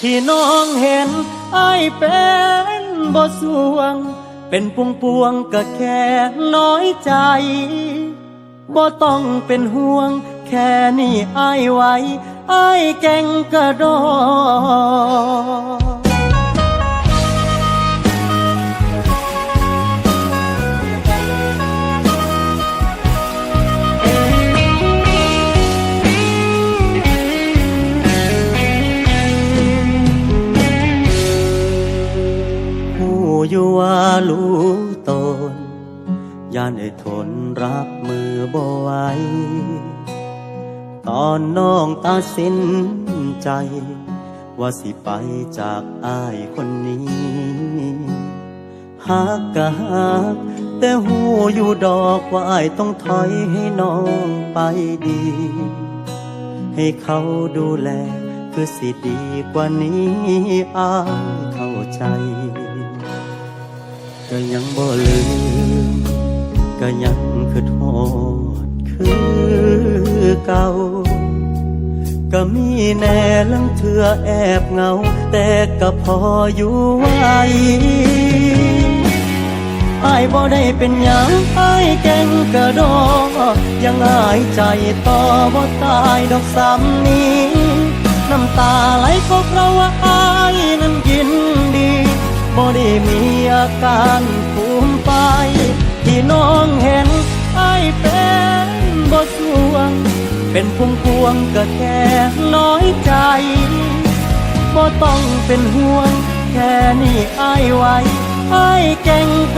ที่น้องเห็นไอ้ายเป็นบ่สวง เป็นปวงปวงก็แค่น้อยใจบ่ต้องเป็นห่วง แค่นี้ไอ้ายไวไอ้ายแก่งกระดอ อยู่ว่ารู้ตนย่านได้ทนรับมือบ่ไหวตอนน้องตัดสินใจ ว่าสิไปจากอ้ายคนนี้หักกะหักแต่หูอยู่ดอกว่าอ้ายต้องถอยให้น้องไปดี ให้เขาดูแลคือสิดีกว่านี้อายเข้าใจ ก็ยังบ่ลืม ก็ยังคือโทษคือเก่า ก็มีแน่ลังเถื่อแอบเงา แต่ก็พออยู่ไหวอายบ่ได้เป็นหยังอายแก่งกระดอยังอายใจต่อบ่ตายดอกสามนี้ น้ำตาไหลก็เพราะว่าอายนั้นยิ อาการภูมิไป ที่น้องเห็นไอเป็นบทสวง เป็นพวงพวงก็แค่น้อยใจบ่ต้องเป็นห่วง แค่นี้ไอายไวอายแก่งก